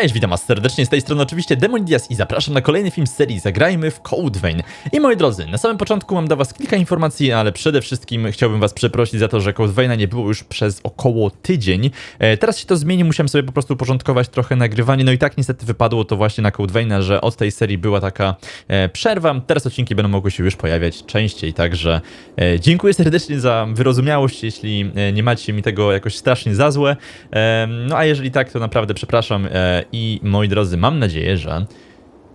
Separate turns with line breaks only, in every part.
Cześć, witam was serdecznie z tej strony oczywiście Demonidias i zapraszam na kolejny film z serii Zagrajmy w Code Vein. I moi drodzy, na samym początku mam dla was kilka informacji, ale przede wszystkim chciałbym was przeprosić za to, że Code Veina nie było już przez około tydzień. E, teraz się to zmieni, musiałem sobie po prostu uporządkować trochę nagrywanie, no i tak niestety wypadło to właśnie na Code Veina, że od tej serii była taka e, przerwa. Teraz odcinki będą mogły się już pojawiać częściej, także e, dziękuję serdecznie za wyrozumiałość, jeśli e, nie macie mi tego jakoś strasznie za złe. E, no a jeżeli tak, to naprawdę przepraszam e, i moi drodzy, mam nadzieję, że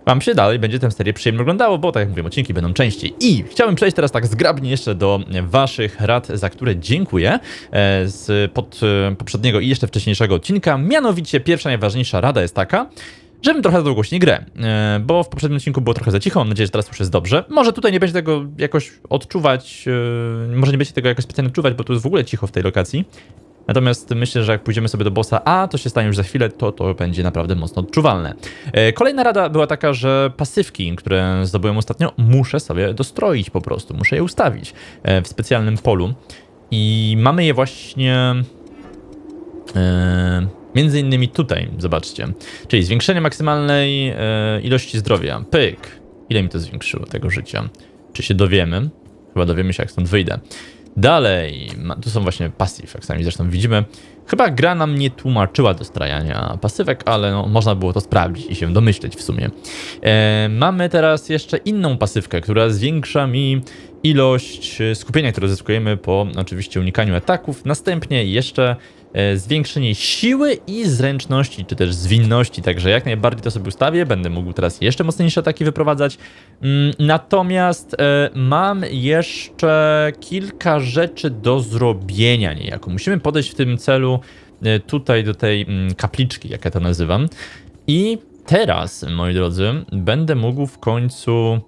Wam się dalej będzie tę serię przyjemnie oglądało, bo tak jak mówiłem, odcinki będą częściej. I chciałbym przejść teraz tak zgrabnie jeszcze do Waszych rad, za które dziękuję e, z pod, e, poprzedniego i jeszcze wcześniejszego odcinka. Mianowicie pierwsza, najważniejsza rada jest taka, żebym trochę dogłośniej grę, e, bo w poprzednim odcinku było trochę za cicho, mam nadzieję, że teraz już jest dobrze. Może tutaj nie będzie tego jakoś odczuwać, może nie będzie tego jakoś specjalnie odczuwać, bo tu jest w ogóle cicho w tej lokacji. Natomiast myślę, że jak pójdziemy sobie do bossa, a to się stanie już za chwilę, to to będzie naprawdę mocno odczuwalne. E, Kolejna rada była taka, że pasywki, które zdobyłem ostatnio, muszę sobie dostroić po prostu, muszę je ustawić e, w specjalnym polu. I mamy je właśnie e, między innymi tutaj, zobaczcie. Czyli zwiększenie maksymalnej ilości zdrowia. Pyk. Ile mi to zwiększyło tego życia? Czy się dowiemy? Chyba dowiemy się, jak stąd wyjdę. Dalej, tu są właśnie pasyw, jak sami zresztą widzimy. Chyba gra nam nie tłumaczyła dostrajania pasywek, ale no, można było to sprawdzić i się domyśleć w sumie. E, mamy teraz jeszcze inną pasywkę, która zwiększa mi ilość e, skupienia, które zyskujemy po oczywiście unikaniu ataków. Następnie jeszcze zwiększenie siły i zręczności, czy też zwinności, także jak najbardziej to sobie ustawię, będę mógł teraz jeszcze mocniejsze ataki wyprowadzać. Mm, Natomiast e, mam jeszcze kilka rzeczy do zrobienia niejako. Musimy podejść w tym celu e, tutaj do tej mm, kapliczki, jak ja to nazywam. I teraz, moi drodzy, będę mógł w końcu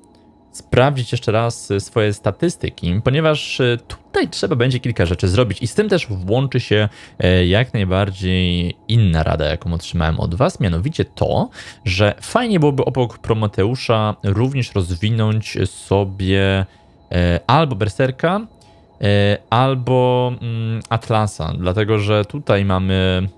sprawdzić jeszcze raz e, swoje statystyki, ponieważ e, tutaj trzeba będzie kilka rzeczy zrobić i z tym też włączy się e, jak najbardziej inna rada, jaką otrzymałem od Was, mianowicie to, że fajnie byłoby obok Prometeusza również rozwinąć sobie e, albo Berserka, e, albo mm, Atlasa, dlatego że tutaj mamy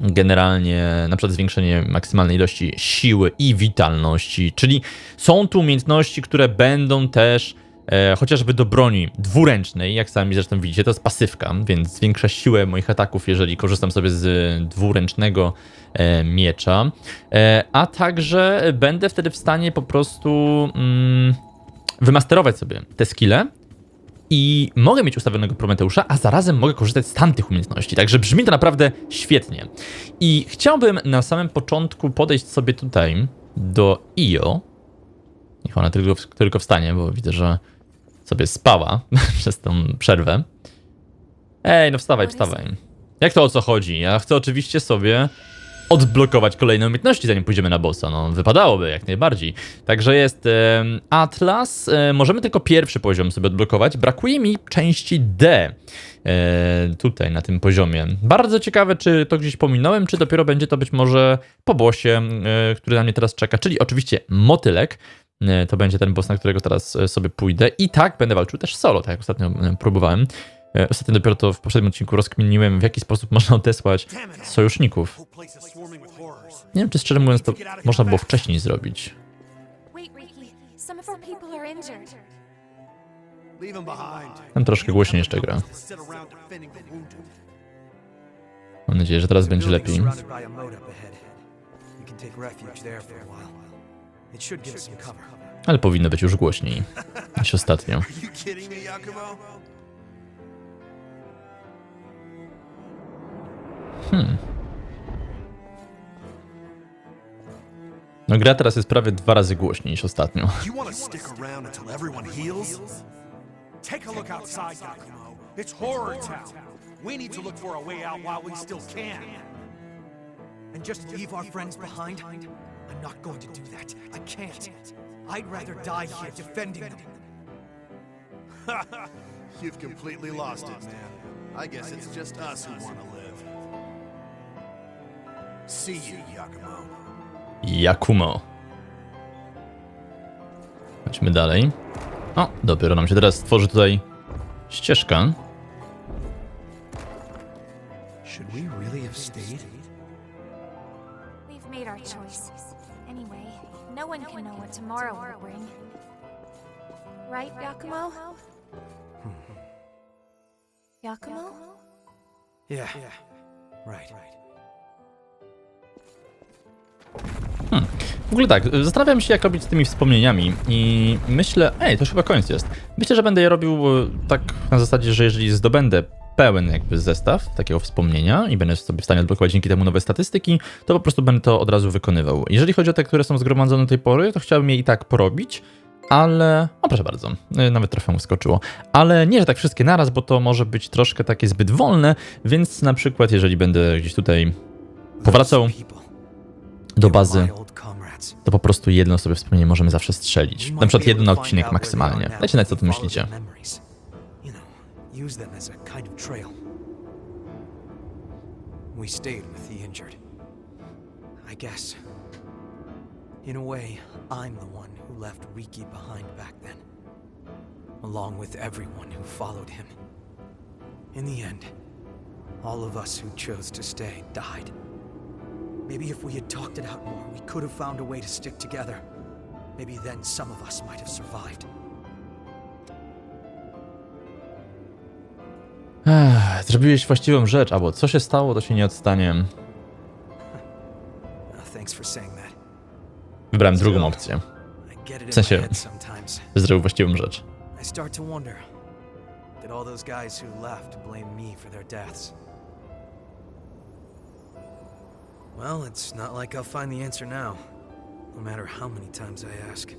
generalnie na przykład zwiększenie maksymalnej ilości siły i witalności, czyli są tu umiejętności, które będą też e, chociażby do broni dwuręcznej, jak sami zresztą widzicie, to jest pasywka, więc zwiększa siłę moich ataków, jeżeli korzystam sobie z dwuręcznego e, miecza, e, a także będę wtedy w stanie po prostu mm, wymasterować sobie te skille i mogę mieć ustawionego Prometeusza, a zarazem mogę korzystać z tamtych umiejętności. Także brzmi to naprawdę świetnie. I chciałbym na samym początku podejść sobie tutaj do Io. Niech ona tylko, tylko wstanie, bo widzę, że sobie spała przez tą przerwę. Ej, no wstawaj, wstawaj. Jak to o co chodzi? Ja chcę oczywiście sobie odblokować kolejne umiejętności, zanim pójdziemy na bossa. No, wypadałoby jak najbardziej. Także jest em, Atlas. E, możemy tylko pierwszy poziom sobie odblokować. Brakuje mi części D. E, tutaj na tym poziomie. Bardzo ciekawe, czy to gdzieś pominąłem, czy dopiero będzie to być może po bossie, e, który na mnie teraz czeka, czyli oczywiście motylek. E, To będzie ten boss, na którego teraz e, sobie pójdę. I tak będę walczył też solo, tak jak ostatnio e, próbowałem. E, Ostatnio dopiero to w poprzednim odcinku rozkminiłem, w jaki sposób można odesłać sojuszników. Nie wiem, czy szczerze mówiąc to można było wcześniej zrobić. Tam troszkę głośniej jeszcze gra. Mam nadzieję, że teraz będzie lepiej. Ale powinno być już głośniej niż ostatnio.
Are you kidding me, Yakumo?
No gra teraz jest prawie dwa razy głośniej niż ostatnio.
You want to stick around until everyone heals? Take a look outside, Yakumo. It's horror town. We need to look for a way out while we still can.
And just leave our friends behind? I'm not going to do that. I can't. I'd rather die here defending them.
You've completely lost it, man. I guess it's just us who want to live. See you, Yakumo.
Jakumo. Chodźmy dalej. O, dopiero nam się teraz stworzy tutaj ścieżka.
Should we really have stayed?
We've We've made our choice. Anyway, no one can know what tomorrow will bring. Right, Yakumo? Hmm. Yakumo?
Yeah. right. Right.
W ogóle tak, zastanawiam się jak robić z tymi wspomnieniami i myślę, ej, to już chyba koniec jest. Myślę, że będę je robił e, tak na zasadzie, że jeżeli zdobędę pełen jakby zestaw takiego wspomnienia i będę sobie w stanie odblokować dzięki temu nowe statystyki, to po prostu będę to od razu wykonywał. Jeżeli chodzi o te, które są zgromadzone do tej pory, to chciałbym je i tak porobić, ale... O, proszę bardzo, e, nawet trochę mu skoczyło. Ale nie, że tak wszystkie naraz, bo to może być troszkę takie zbyt wolne, więc na przykład jeżeli będę gdzieś tutaj powracał do bazy, to po prostu jedno sobie wspomnienie możemy zawsze strzelić. Na przykład jeden odcinek maksymalnie. Dajcie znać, co tu myślicie.
their memories. You know, use them as a kind of trail. We stayed with the injured. I guess. In a way, I'm the one who left Riki behind back then. Along with everyone who followed him. In the end, all of us who chose to stay died. Maybe if we had talked it out more, we could have found a way to stick together. Maybe then some of us might have survived.
Ech, zrobiłeś właściwą rzecz, albo co się stało, to się nie odstanie.
Thanks for saying that.
Wybrałem drugą opcję.
I get it
W sensie-
my head sometimes.
że Zrobił właściwą rzecz.
I start to wonder. Did all those guys who left blame me for their deaths? Well, it's not like I'll find the answer now. No matter how many times I ask.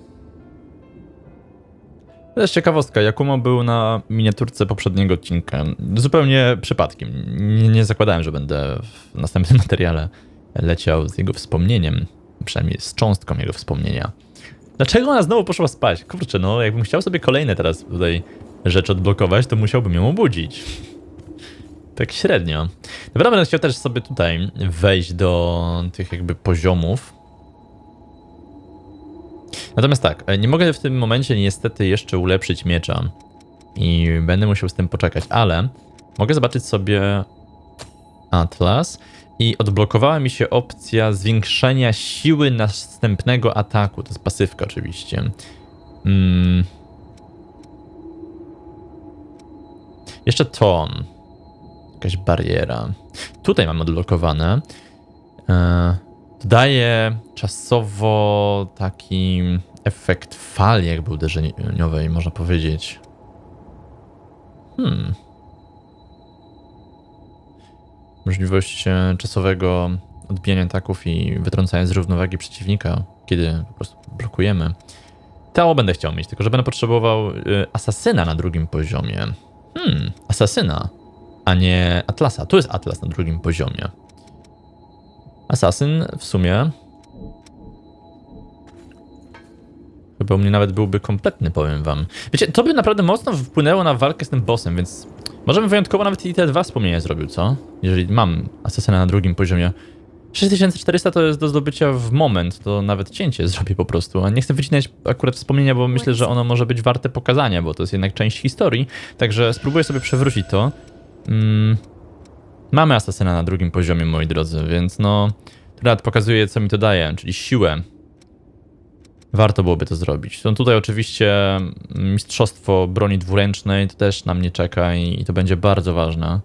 To jest ciekawostka. Jakumo był na miniaturce poprzedniego odcinka. Zupełnie przypadkiem. Nie, nie zakładałem, że będę w następnym materiale leciał z jego wspomnieniem. Przynajmniej z cząstką jego wspomnienia. Dlaczego ona znowu poszła spać? Kurczę, no jakbym chciał sobie kolejne teraz tutaj rzeczy odblokować, to musiałbym ją obudzić. Tak średnio. Dobra, będę chciał też sobie tutaj wejść do tych jakby poziomów. Natomiast tak, nie mogę w tym momencie niestety jeszcze ulepszyć miecza i będę musiał z tym poczekać, ale mogę zobaczyć sobie Atlas i odblokowała mi się opcja zwiększenia siły następnego ataku. To jest pasywka oczywiście. Mm. Jeszcze to. Jakaś bariera. Tutaj mam odblokowane. E, Dodaje czasowo taki efekt fali jakby uderzeniowej, można powiedzieć. Hmm. Możliwość czasowego odbijania ataków i wytrącania z równowagi przeciwnika, kiedy po prostu blokujemy. To będę chciał mieć, tylko że będę potrzebował y, asasyna na drugim poziomie. Hmm, asasyna, a nie Atlasa. Tu jest Atlas na drugim poziomie. Asasyn w sumie. Chyba u mnie nawet byłby kompletny, powiem wam. Wiecie, to by naprawdę mocno wpłynęło na walkę z tym bossem, więc możemy wyjątkowo nawet i te dwa wspomnienia zrobił, co? Jeżeli mam asasyna na drugim poziomie. 6400 to jest do zdobycia w moment, to nawet cięcie zrobię po prostu. A nie chcę wycinać akurat wspomnienia, bo myślę, że ono może być warte pokazania, bo to jest jednak część historii. Także spróbuję sobie przewrócić to. Mm. Mamy asasyna na drugim poziomie, moi drodzy, więc no. Nawet pokazuje, co mi to daje, czyli siłę. Warto byłoby to zrobić. No tutaj oczywiście mistrzostwo broni dwuręcznej to też na mnie czeka i, i to będzie bardzo ważne.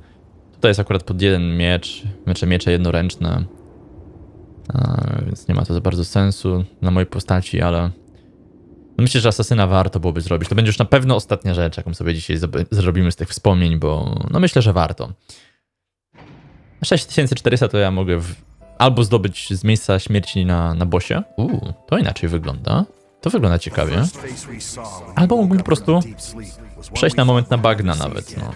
Tutaj jest akurat pod jeden miecz, miecze, miecze jednoręczne. A, więc nie ma to za bardzo sensu na mojej postaci, ale myślę, że asasyna warto byłoby zrobić. To będzie już na pewno ostatnia rzecz, jaką sobie dzisiaj zrobimy z tych wspomnień, bo no myślę, że warto. 6400 to ja mogę w... albo zdobyć z miejsca śmierci na, na bosie. Uuu, to inaczej wygląda. To wygląda ciekawie. Albo mógłbym po prostu przejść na moment na bagna nawet, no.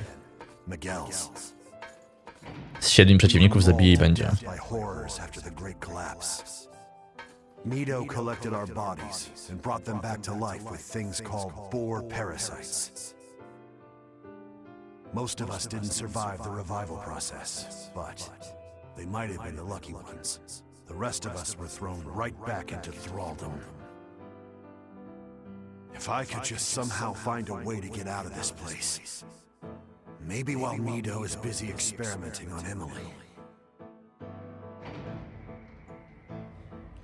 Z siedmiu przeciwników zabije i będzie.
By horrors after the great collapse. Mido collected our bodies and brought them back to life with things called boar parasites. Most of us didn't survive the revival process, but they might have been the lucky ones. The rest of us were thrown right back into thraldom. If I could just somehow find a way to get out of this place. Maybe while Mido is busy experimenting on Emily.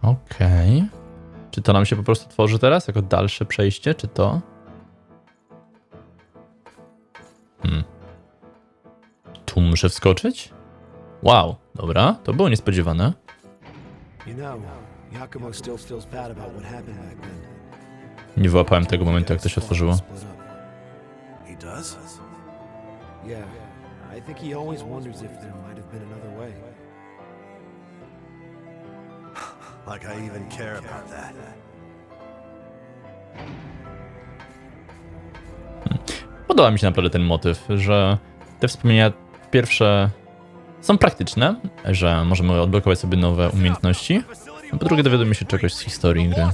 Okej. Czy to nam się po prostu tworzy teraz jako dalsze przejście, czy to? Hmm. Tu muszę wskoczyć? Wow, dobra, to było niespodziewane. Nie wyłapałem tego momentu, jak to się otworzyło.
Yeah, I think he always wonders if there might have been another way.
Like I even care about that.
Podoba mi się naprawdę ten motyw, że te wspomnienia pierwsze są praktyczne, że możemy odblokować sobie nowe umiejętności, a po drugie dowiadujemy się czegoś z historii gry.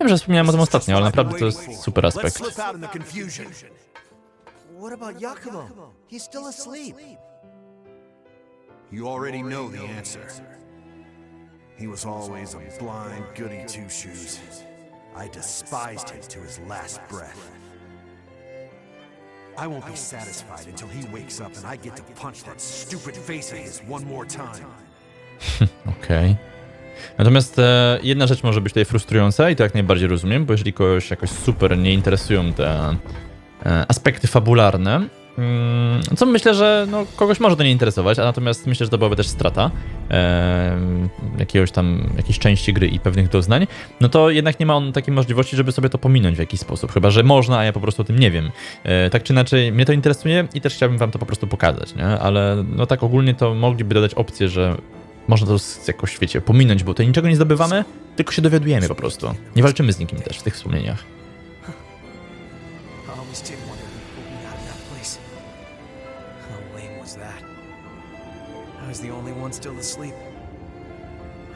Wiem, że wspomniałem o tym ostatnio, ale naprawdę to jest super aspekt.
What about Yakumo? He's still asleep.
You already know the answer. He was always a blind goody two shoes. I despised him to his last breath. I won't be satisfied until he wakes up and I get to punch that stupid face of his one more time.
Okej. Natomiast e, jedna rzecz może być tutaj frustrująca i to jak najbardziej rozumiem, bo jeżeli kogoś jakoś super nie interesują te e, aspekty fabularne, co myślę, że no, kogoś może to nie interesować, a natomiast myślę, że to byłaby też strata e, jakiegoś tam, jakiejś części gry i pewnych doznań, no to jednak nie ma on takiej możliwości, żeby sobie to pominąć w jakiś sposób, chyba, że można, a ja po prostu o tym nie wiem. E, tak czy inaczej, mnie to interesuje i też chciałbym wam to po prostu pokazać, nie? Ale no tak ogólnie to mogliby dodać opcję, że można to jakoś, wiecie, pominąć, bo tutaj niczego nie zdobywamy, tylko się dowiadujemy po prostu. Nie walczymy z nikim też w tych wspomnieniach.
I was the only one still asleep.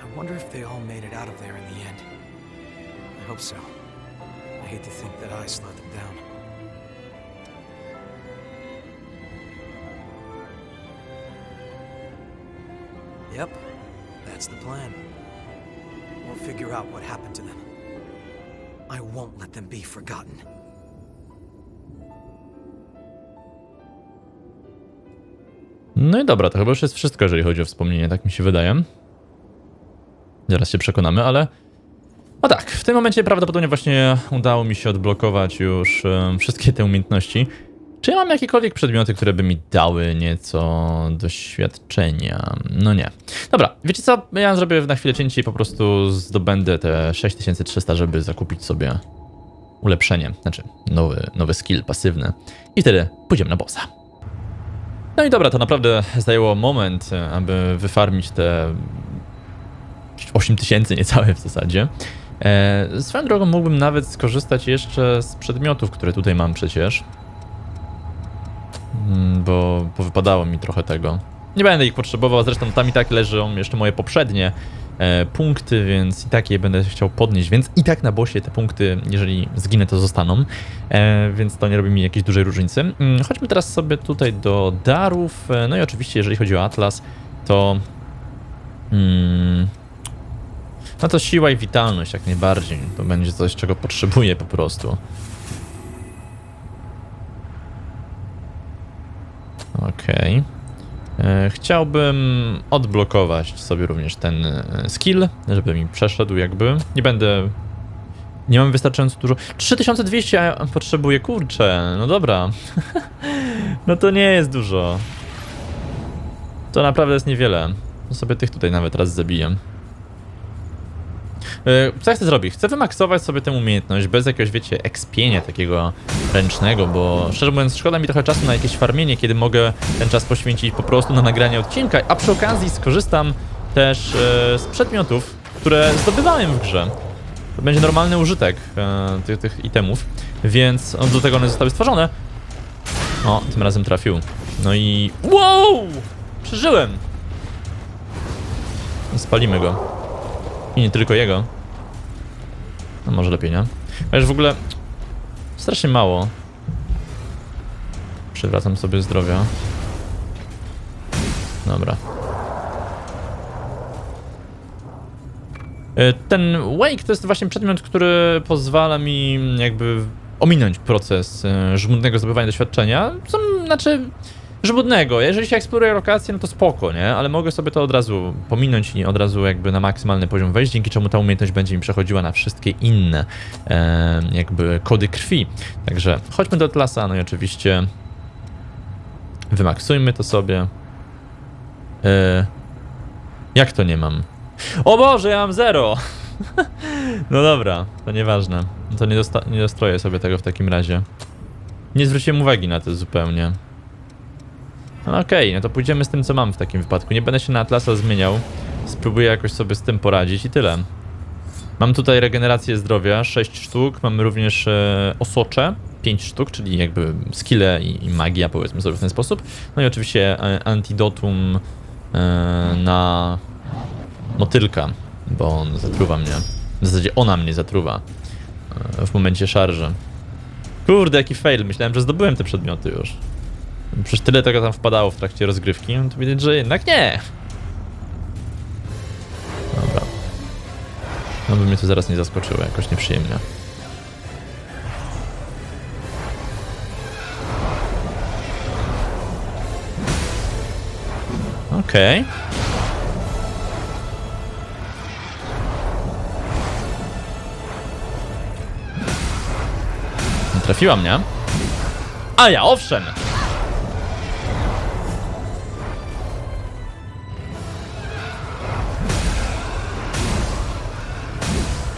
I wonder if they all made it out of there in the end. I hope so. I hate to think that I slowed them down. Yep, that's the plan. We'll figure out what happened to them. I won't let them be forgotten.
No i dobra, to chyba już jest wszystko, jeżeli chodzi o wspomnienie, tak mi się wydaje. Zaraz się przekonamy, ale... No tak, w tym momencie prawdopodobnie właśnie udało mi się odblokować już em, wszystkie te umiejętności. Czy ja mam jakiekolwiek przedmioty, które by mi dały nieco doświadczenia? No nie. Dobra, wiecie co? Ja zrobię na chwilę cięcie i po prostu zdobędę te 6300, żeby zakupić sobie ulepszenie, znaczy nowy, nowy skill pasywny. I wtedy pójdziemy na bossa. No i dobra, to naprawdę zajęło moment, aby wyfarmić te 8000 niecałe w zasadzie. E, swoją drogą mógłbym nawet skorzystać jeszcze z przedmiotów, które tutaj mam przecież. Mm, Bo, bo wypadało mi trochę tego. Nie będę ich potrzebował, zresztą tam i tak leżą jeszcze moje poprzednie punkty, więc i tak je będę chciał podnieść, więc i tak na bosie te punkty, jeżeli zginę, to zostaną, e, więc to nie robi mi jakiejś dużej różnicy. Mm, chodźmy teraz sobie tutaj do darów, e, no i oczywiście jeżeli chodzi o Atlas, to... Mm, no to siła i witalność jak najbardziej, to będzie coś, czego potrzebuję po prostu. Okej. E, Chciałbym odblokować sobie również ten e, skill, żeby mi przeszedł jakby. Nie będę... Nie mam wystarczająco dużo... 3200 a ja potrzebuję, kurczę, no dobra. no to nie jest dużo. To naprawdę jest niewiele. To sobie tych tutaj nawet raz zabiję. E, Co ja chcę zrobić? Chcę wymaksować sobie tę umiejętność bez jakiegoś, wiecie, ekspienia takiego ręcznego, bo szczerze mówiąc, szkoda mi trochę czasu na jakieś farmienie, kiedy mogę ten czas poświęcić po prostu na nagranie odcinka, a przy okazji skorzystam też e, z przedmiotów, które zdobywałem w grze. To będzie normalny użytek e, tych, tych itemów, więc do tego one zostały stworzone. O, tym razem trafił. No i... Wow! Przeżyłem! Spalimy go. I nie tylko jego. No może lepiej, nie? Chociaż w ogóle strasznie mało. Przywracam sobie zdrowia. Dobra. E, Ten wake to jest właśnie przedmiot, który pozwala mi jakby ominąć proces e, żmudnego zdobywania doświadczenia. Są, znaczy, żmudnego. Jeżeli się eksploruje lokację, no to spoko, nie? Ale mogę sobie to od razu pominąć i od razu jakby na maksymalny poziom wejść, dzięki czemu ta umiejętność będzie mi przechodziła na wszystkie inne e, jakby kody krwi. Także chodźmy do Atlasa, no i oczywiście wymaksujmy to sobie. E, jak to nie mam? O Boże, ja mam zero! no dobra, to nieważne. To nie, nie dostroję sobie tego w takim razie. Nie zwróciłem uwagi na to zupełnie. No okej, no to pójdziemy z tym, co mam w takim wypadku. Nie będę się na Atlasa zmieniał. Spróbuję jakoś sobie z tym poradzić i tyle. Mam tutaj regenerację zdrowia, 6 sztuk. Mamy również e, osocze, 5 sztuk, czyli jakby skille i, i magia, powiedzmy sobie w ten sposób. No i oczywiście e, antidotum e, na motylka, bo on zatruwa mnie. W zasadzie ona mnie zatruwa e, w momencie szarży. Kurde, jaki fail. Myślałem, że zdobyłem te przedmioty już. Przecież tyle tego tam wpadało w trakcie rozgrywki, no to widać, że jednak nie. Dobra. No by mnie to zaraz nie zaskoczyło jakoś nieprzyjemnie. Okej. Nie Trafiła mnie. A ja, owszem!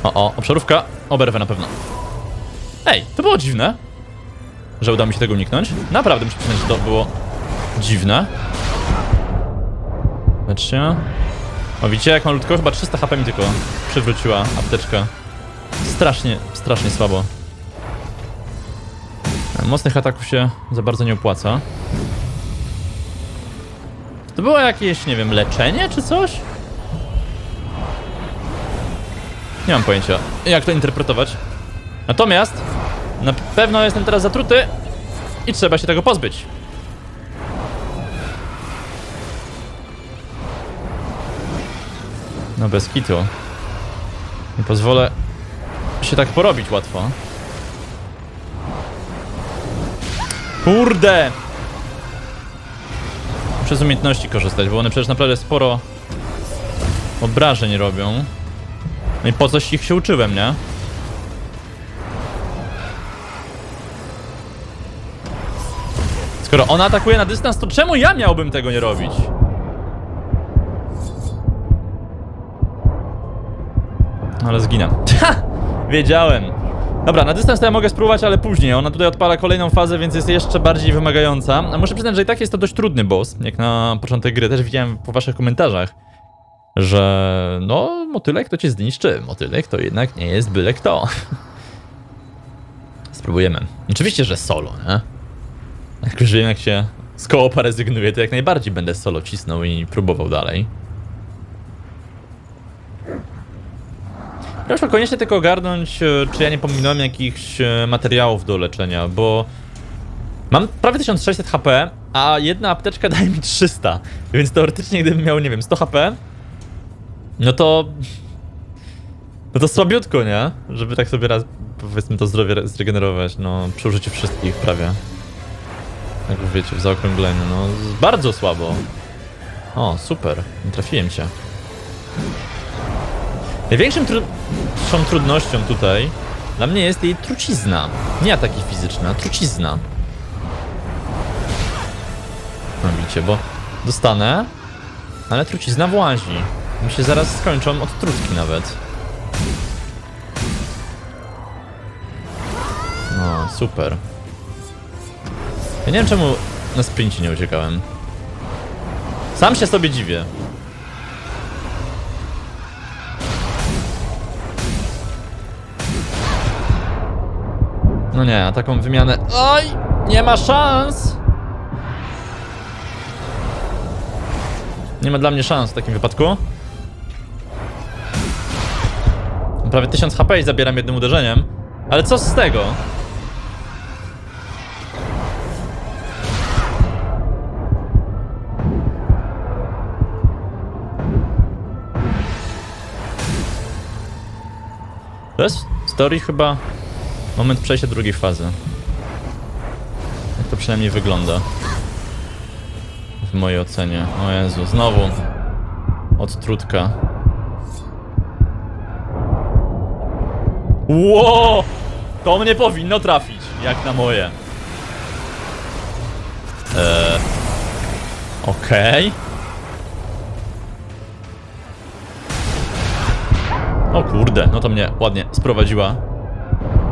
O, o, obszarówka. Oberwę na pewno. Ej, to było dziwne. Że udało mi się tego uniknąć. Naprawdę muszę przyznać, że to było dziwne. Patrzcie. O, widzicie jak malutko? Chyba 300 HP mi tylko przywróciła apteczka. Strasznie, strasznie słabo. Mocnych ataków się za bardzo nie opłaca. To było jakieś, nie wiem, leczenie czy coś? Nie mam pojęcia, jak to interpretować. Natomiast na pewno jestem teraz zatruty i trzeba się tego pozbyć. No bez kitu. Nie pozwolę się tak porobić łatwo. Kurde! Muszę z umiejętności korzystać, bo one przecież naprawdę sporo obrażeń robią. No i po coś ich się uczyłem, nie? Skoro ona atakuje na dystans, to czemu ja miałbym tego nie robić? Ale zginę. Ha! Wiedziałem. Dobra, na dystans to ja mogę spróbować, ale później. Ona tutaj odpala kolejną fazę, więc jest jeszcze bardziej wymagająca. A muszę przyznać, że i tak jest to dość trudny boss, jak na początek gry. Też widziałem po waszych komentarzach, że no, motylek to cię zniszczy. Motylek to jednak nie jest byle kto. Spróbujemy. Oczywiście, że solo, nie? Jak już wiem, jak się z koopa rezygnuje, to jak najbardziej będę solo cisnął i próbował dalej. Muszę koniecznie tylko ogarnąć, e, czy ja nie pominąłem jakichś e, materiałów do leczenia, bo mam prawie 1600 HP, a jedna apteczka daje mi 300, więc teoretycznie gdybym miał, nie wiem, 100 HP, no to... No to słabiutko, nie? Żeby tak sobie raz, powiedzmy, to zdrowie zregenerować, no, przy użyciu wszystkich prawie. Jak wiecie, w zaokrągleniu, no, bardzo słabo. O, super, trafiłem cię. Największym tru trudnością tutaj dla mnie jest jej trucizna. Nie ataki fizyczne, a trucizna. No widzicie, bo dostanę, ale trucizna włazi. Mi się zaraz skończą od trutki nawet. No, super. Ja nie wiem czemu na sprincie nie uciekałem. Sam się sobie dziwię. No nie, a taką wymianę. Oj! Nie ma szans! Nie ma dla mnie szans w takim wypadku. Prawie 1000 HP i zabieram jednym uderzeniem. Ale co z tego? To jest story chyba moment przejścia drugiej fazy. Jak to przynajmniej wygląda. w mojej ocenie. O Jezu, znowu. Odtrutka. Ło! To mnie powinno trafić, jak na moje. Eee. Okej. O kurde, no to mnie ładnie sprowadziła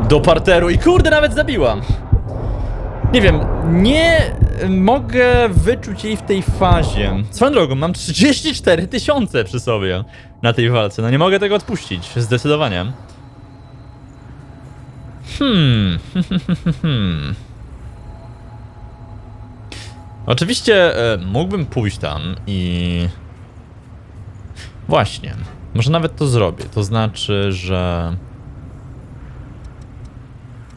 do parteru i kurde nawet zabiłam. Nie wiem, nie mogę wyczuć jej w tej fazie. Swoją drogą, mam 34 tysiące przy sobie na tej walce. No nie mogę tego odpuścić, zdecydowanie. Hmm. Oczywiście e, mógłbym pójść tam i... Właśnie. Może nawet to zrobię. To znaczy, że...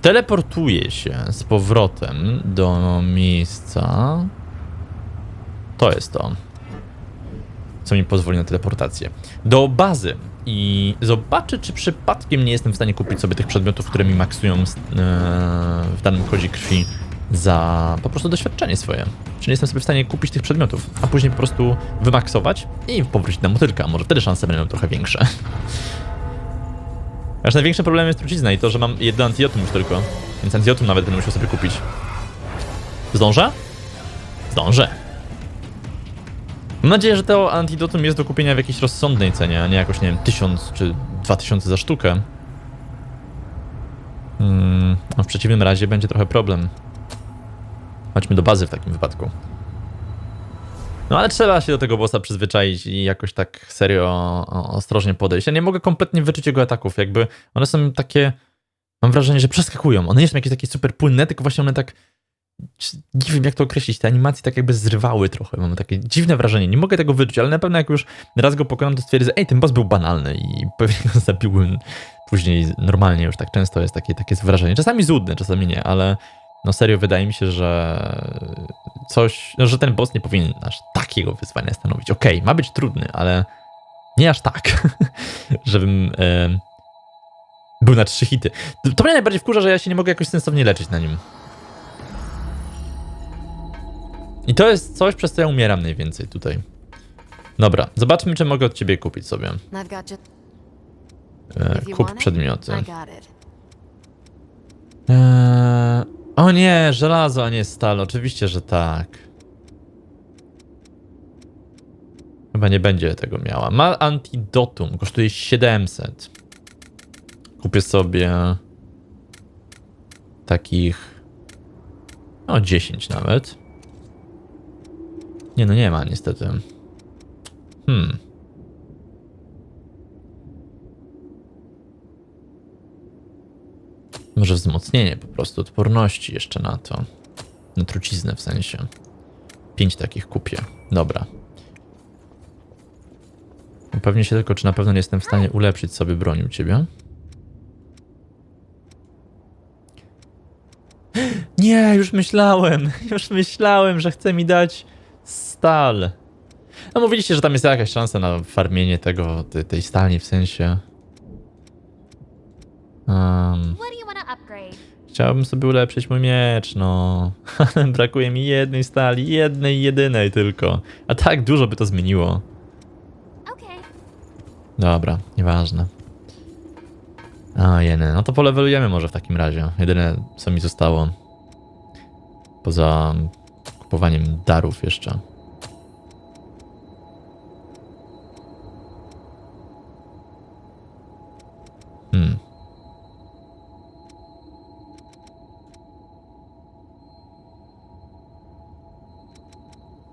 Teleportuję się z powrotem do miejsca. To jest to. Co mi pozwoli na teleportację. Do bazy. I zobaczę, czy przypadkiem nie jestem w stanie kupić sobie tych przedmiotów, które mi maksują e, w danym kodzie krwi za po prostu doświadczenie swoje. Czy nie jestem sobie w stanie kupić tych przedmiotów, a później po prostu wymaksować i powrócić na motylka. Może wtedy szanse będą trochę większe. Aż największym problemem jest trucizna i to, że mam jedno antiotum już tylko. Więc antiotum nawet będę musiał sobie kupić. Zdążę? Zdążę. Mam nadzieję, że to antidotum jest do kupienia w jakiejś rozsądnej cenie, a nie jakoś, nie wiem, 1000 czy 2000 za sztukę. Hmm, a w przeciwnym razie będzie trochę problem. Chodźmy do bazy w takim wypadku. No ale trzeba się do tego bossa przyzwyczaić i jakoś tak serio ostrożnie podejść. Ja nie mogę kompletnie wyczuć jego ataków, jakby one są takie... Mam wrażenie, że przeskakują. One nie są jakieś takie super płynne, tylko właśnie one tak... Nie wiem jak to określić, te animacje tak jakby zrywały trochę. Mam takie dziwne wrażenie. Nie mogę tego wyczuć, ale na pewno jak już raz go pokonam, to stwierdzę, ej, ten boss był banalny i pewnie go zabiłbym później normalnie już tak często jest takie, takie wrażenie. Czasami złudne, czasami nie, ale no serio wydaje mi się, że coś, no, że ten boss nie powinien aż takiego wyzwania stanowić. Okej, ma być trudny, ale nie aż tak, żebym był na trzy hity. To mnie najbardziej wkurza, że ja się nie mogę jakoś sensownie leczyć na nim. I to jest coś, przez co ja umieram najwięcej tutaj. Dobra, zobaczmy, czy mogę od ciebie kupić sobie. E, kup przedmioty. Eee, o nie, żelazo, a nie stal. Oczywiście, że tak. Chyba nie będzie tego miała. Ma antidotum, kosztuje 700. Kupię sobie takich. O, 10 nawet. Nie, no nie ma niestety. Hmm. Może wzmocnienie po prostu odporności jeszcze na to. Na truciznę w sensie. Pięć takich kupię. Dobra. Upewnię się tylko, czy na pewno nie jestem w stanie ulepszyć sobie broni u ciebie. Nie, już myślałem, już myślałem, że chce mi dać stal. No mówiliście, że tam jest jakaś szansa na farmienie tego, tej, tej stali w sensie. Um? Chciałbym sobie ulepszyć mój miecz, no. Ale brakuje mi jednej stali, jednej, jedynej tylko. A tak dużo by to zmieniło. Dobra, nieważne. A, jeny. No to polewelujemy może w takim razie. Jedyne, co mi zostało. Poza kupowaniem darów jeszcze. Hmm.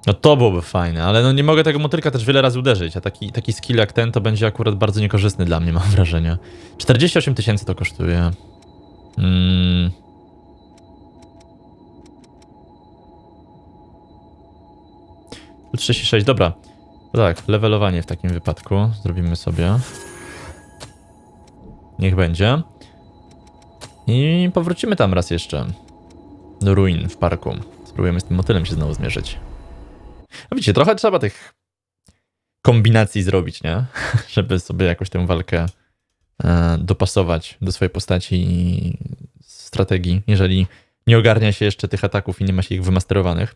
No to byłoby fajne, ale no nie mogę tego motylka też wiele razy uderzyć, a taki, taki skill jak ten to będzie akurat bardzo niekorzystny dla mnie, mam wrażenie. 48 tysięcy to kosztuje. Mm. Tu 36, dobra. Tak, levelowanie w takim wypadku zrobimy sobie. Niech będzie. I powrócimy tam raz jeszcze. Do ruin w parku. Spróbujemy z tym motylem się znowu zmierzyć. No widzicie, trochę trzeba tych kombinacji zrobić, nie? Żeby sobie jakoś tę walkę e, dopasować do swojej postaci i strategii, jeżeli nie ogarnia się jeszcze tych ataków i nie ma się ich wymasterowanych.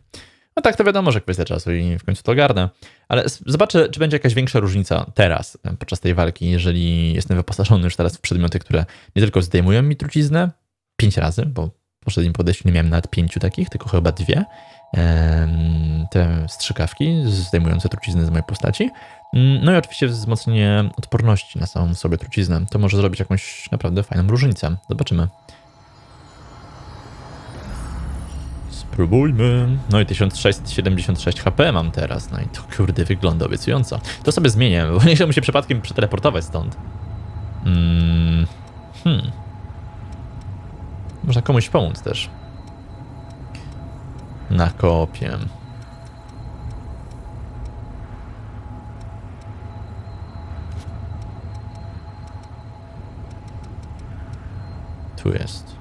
No tak, to wiadomo, że kwestia czasu i w końcu to ogarnę. Ale zobaczę, czy będzie jakaś większa różnica teraz, e, podczas tej walki, jeżeli jestem wyposażony już teraz w przedmioty, które nie tylko zdejmują mi truciznę pięć razy, bo w poprzednim podejściu nie miałem nawet pięciu takich, tylko chyba dwie. Te strzykawki zdejmujące truciznę z mojej postaci. Mm, No i oczywiście wzmocnienie odporności na samą sobie truciznę. To może zrobić jakąś naprawdę fajną różnicę. Zobaczymy. Spróbujmy. No i 1676 HP mam teraz. No i to kurde wygląda obiecująco. To sobie zmienię, bo nie chciałbym się przypadkiem przeteleportować stąd. Mm. Hmm. Można komuś pomóc też. Na kopie. Tu jest.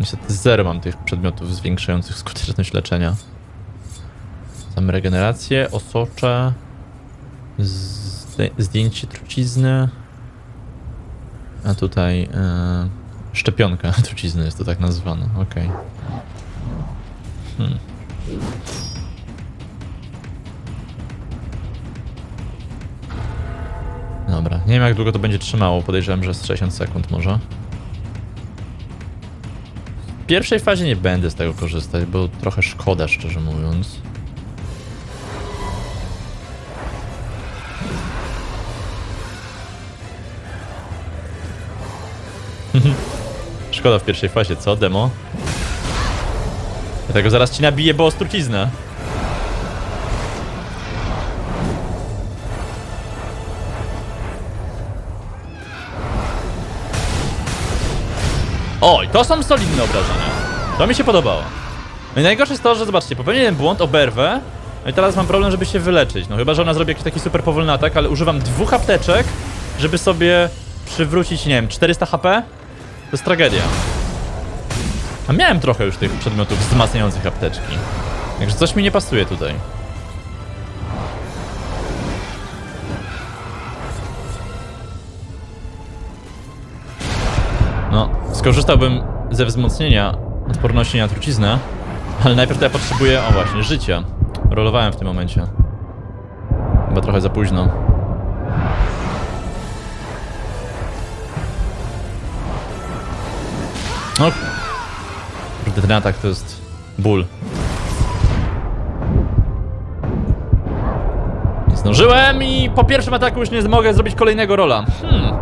Niestety zero mam tych przedmiotów zwiększających skuteczność leczenia. Sam regenerację, osocze, zdjęcie trucizny, a tutaj e, szczepionka trucizny jest to tak nazwane. Okej. Hmm. Dobra, nie wiem jak długo to będzie trzymało, podejrzewam, że z 60 sekund może. Pierwszej fazie nie będę z tego korzystać, bo trochę szkoda, szczerze mówiąc. Szkoda w pierwszej fazie, co, demo? Dlatego zaraz ci nabiję, bo truciznę. To są solidne obrażenia. To mi się podobało. No i najgorsze jest to, że zobaczcie, popełniłem błąd, oberwę, no i teraz mam problem, żeby się wyleczyć. No chyba, że ona zrobi jakiś taki super powolny atak, ale używam dwóch apteczek, żeby sobie przywrócić, nie wiem, 400 HP? To jest tragedia. A miałem trochę już tych przedmiotów wzmacniających apteczki. Także coś mi nie pasuje tutaj. Skorzystałbym ze wzmocnienia odporności na truciznę, ale najpierw to ja potrzebuję, o właśnie, życia. Rolowałem w tym momencie. Chyba trochę za późno. No. Kurde, ten atak to jest ból. Zdążyłem i po pierwszym ataku już nie mogę zrobić kolejnego rola. Hmm.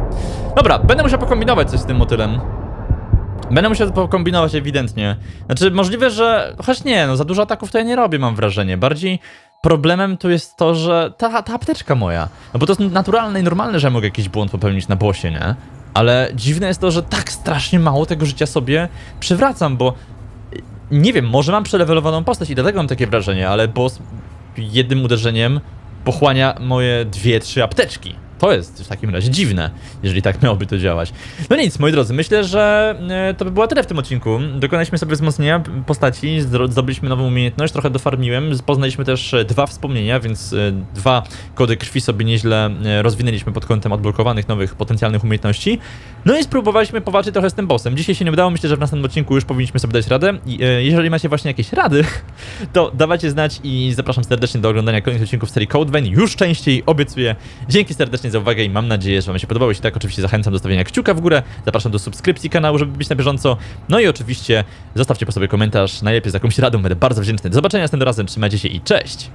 Dobra, będę musiał pokombinować coś z tym motylem. Będę musiał pokombinować ewidentnie. Znaczy, możliwe, że. Choć nie, no za dużo ataków to ja nie robię, mam wrażenie. Bardziej problemem tu jest to, że ta, ta apteczka moja. No bo to jest naturalne i normalne, że ja mogę jakiś błąd popełnić na bosie, nie? Ale dziwne jest to, że tak strasznie mało tego życia sobie przywracam, bo. Nie wiem, może mam przelewelowaną postać i dlatego mam takie wrażenie, ale boss jednym uderzeniem pochłania moje dwie, trzy apteczki. To jest w takim razie dziwne, jeżeli tak miałoby to działać. No nic, moi drodzy, myślę, że e, to by było tyle w tym odcinku. Dokonaliśmy sobie wzmocnienia postaci, zdobyliśmy nową umiejętność, trochę dofarmiłem, poznaliśmy też e, dwa wspomnienia, więc e, dwa kody krwi sobie nieźle rozwinęliśmy pod kątem odblokowanych nowych potencjalnych umiejętności. No i spróbowaliśmy powalczyć trochę z tym bossem. Dzisiaj się nie udało, myślę, że w następnym odcinku już powinniśmy sobie dać radę. Jeżeli macie właśnie jakieś rady, to dawajcie znać i zapraszam serdecznie do oglądania kolejnych odcinków serii Code Vein. Już częściej, obiecuję. Dzięki serdecznie za uwagę i mam nadzieję, że Wam się podobało. Jeśli tak, oczywiście zachęcam do stawienia kciuka w górę. Zapraszam do subskrypcji kanału, żeby być na bieżąco. No i oczywiście zostawcie po sobie komentarz, najlepiej z jakąś radą, będę bardzo wdzięczny. Do zobaczenia następnym razem, trzymajcie się i cześć!